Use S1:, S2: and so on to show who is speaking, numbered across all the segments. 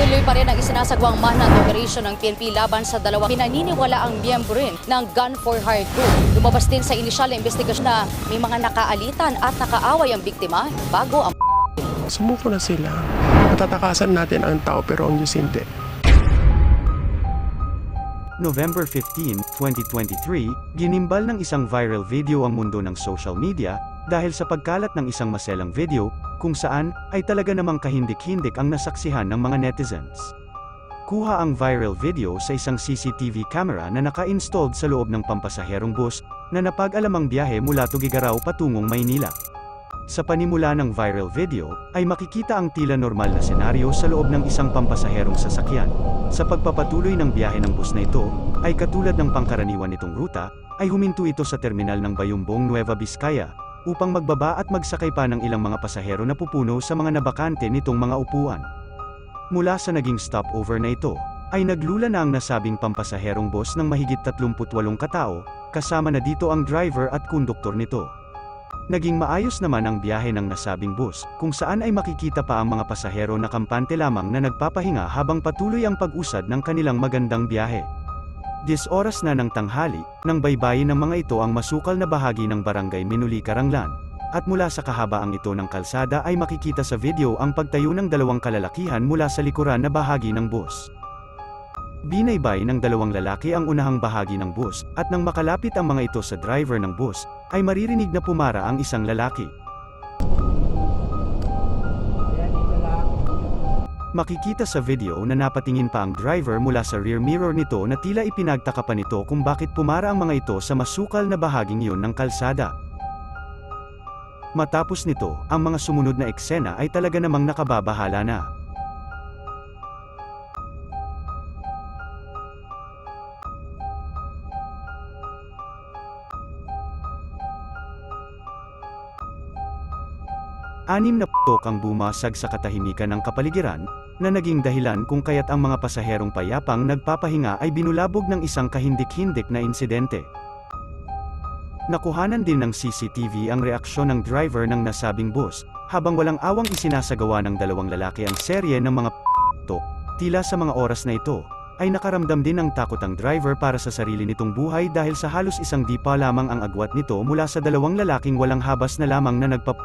S1: Patuloy pa rin ang isinasagawang manhunt operation ng PNP laban sa dalawang pinaniniwala ang miyembro rin ng Gun for Hire group. Lumabas din sa inisyal na investigasyon na may mga nakaalitan at nakaaway ang biktima bago ang
S2: Sumuko na sila. Matatakasan natin ang tao pero ang Diyos hindi.
S3: November 15, 2023, ginimbal ng isang viral video ang mundo ng social media dahil sa pagkalat ng isang maselang video kung saan ay talaga namang kahindik-hindik ang nasaksihan ng mga netizens. Kuha ang viral video sa isang CCTV camera na naka-installed sa loob ng pampasaherong bus na napag-alamang biyahe mula Tugigaraw patungong Maynila. Sa panimula ng viral video, ay makikita ang tila normal na senaryo sa loob ng isang pampasaherong sasakyan. Sa pagpapatuloy ng biyahe ng bus na ito, ay katulad ng pangkaraniwan nitong ruta, ay huminto ito sa terminal ng Bayumbong Nueva Vizcaya, upang magbaba at magsakay pa ng ilang mga pasahero na pupuno sa mga nabakante nitong mga upuan. Mula sa naging stopover na ito, ay naglula na ang nasabing pampasaherong bus ng mahigit 38 katao, kasama na dito ang driver at konduktor nito. Naging maayos naman ang biyahe ng nasabing bus, kung saan ay makikita pa ang mga pasahero na kampante lamang na nagpapahinga habang patuloy ang pag-usad ng kanilang magandang biyahe. Dis oras na ng tanghali, nang baybayin ng mga ito ang masukal na bahagi ng barangay Minuli Karanglan, at mula sa kahabaang ito ng kalsada ay makikita sa video ang pagtayo ng dalawang kalalakihan mula sa likuran na bahagi ng bus. Binaybay ng dalawang lalaki ang unahang bahagi ng bus, at nang makalapit ang mga ito sa driver ng bus, ay maririnig na pumara ang isang lalaki. Makikita sa video na napatingin pa ang driver mula sa rear mirror nito na tila ipinagtaka pa nito kung bakit pumara ang mga ito sa masukal na bahaging iyon ng kalsada. Matapos nito, ang mga sumunod na eksena ay talaga namang nakababahala na. Anim na putok ang bumasag sa katahimikan ng kapaligiran, na naging dahilan kung kaya't ang mga pasaherong payapang nagpapahinga ay binulabog ng isang kahindik-hindik na insidente. Nakuhanan din ng CCTV ang reaksyon ng driver ng nasabing bus, habang walang awang isinasagawa ng dalawang lalaki ang serye ng mga putok, tila sa mga oras na ito, ay nakaramdam din ng takot ang driver para sa sarili nitong buhay dahil sa halos isang di pa lamang ang agwat nito mula sa dalawang lalaking walang habas na lamang na nagpap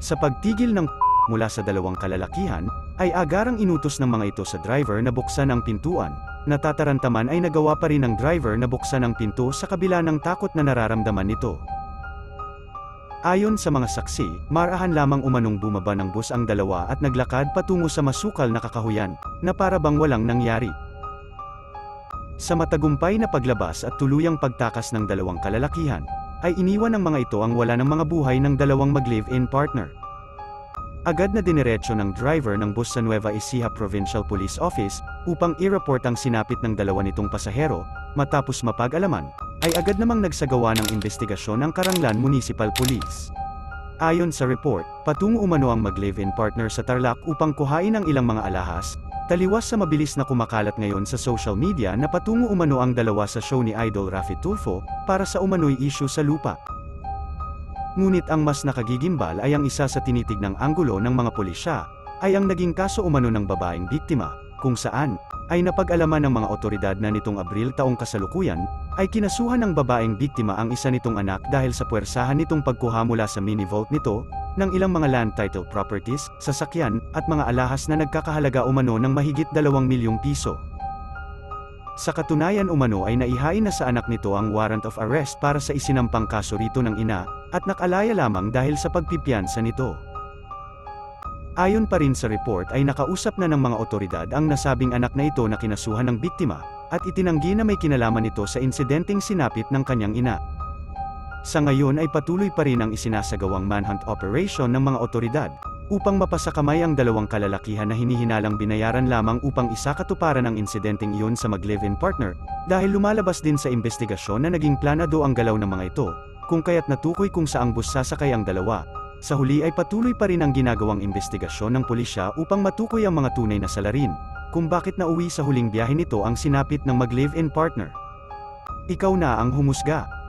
S3: sa pagtigil ng mula sa dalawang kalalakihan, ay agarang inutos ng mga ito sa driver na buksan ang pintuan. Natatarantaman ay nagawa pa rin ng driver na buksan ang pinto sa kabila ng takot na nararamdaman nito. Ayon sa mga saksi, marahan lamang umanong bumaba ng bus ang dalawa at naglakad patungo sa masukal na kakahuyan, na para bang walang nangyari. Sa matagumpay na paglabas at tuluyang pagtakas ng dalawang kalalakihan, ay iniwan ng mga ito ang wala ng mga buhay ng dalawang mag-live-in partner. Agad na diniretso ng driver ng bus sa Nueva Ecija Provincial Police Office upang i-report ang sinapit ng dalawa nitong pasahero, matapos mapag-alaman, ay agad namang nagsagawa ng investigasyon ang Karanglan Municipal Police. Ayon sa report, patungo umano ang mag-live-in partner sa Tarlac upang kuhain ang ilang mga alahas, taliwas sa mabilis na kumakalat ngayon sa social media na patungo umano ang dalawa sa show ni Idol Rafi Tulfo, para sa umano'y issue sa lupa. Ngunit ang mas nakagigimbal ay ang isa sa tinitig ng anggulo ng mga pulisya, ay ang naging kaso umano ng babaeng biktima, kung saan, ay napag-alaman ng mga otoridad na nitong Abril taong kasalukuyan, ay kinasuhan ng babaeng biktima ang isa nitong anak dahil sa puwersahan nitong pagkuha mula sa mini vault nito, ng ilang mga land title properties, sasakyan, at mga alahas na nagkakahalaga umano ng mahigit 2 milyong piso. Sa katunayan umano ay naihain na sa anak nito ang warrant of arrest para sa isinampang kaso rito ng ina, at nakalaya lamang dahil sa pagpipiyansa nito. Ayon pa rin sa report ay nakausap na ng mga otoridad ang nasabing anak na ito na kinasuhan ng biktima, at itinanggi na may kinalaman ito sa insidenteng sinapit ng kanyang ina. Sa ngayon ay patuloy pa rin ang isinasagawang manhunt operation ng mga otoridad, upang mapasakamay ang dalawang kalalakihan na hinihinalang binayaran lamang upang isakatuparan ang insidenteng iyon sa mag-live-in partner, dahil lumalabas din sa investigasyon na naging planado ang galaw ng mga ito, kung kaya't natukoy kung saang bus sasakay ang dalawa. Sa huli ay patuloy pa rin ang ginagawang investigasyon ng pulisya upang matukoy ang mga tunay na salarin, kung bakit nauwi sa huling biyahe nito ang sinapit ng mag-live-in partner. Ikaw na ang humusga.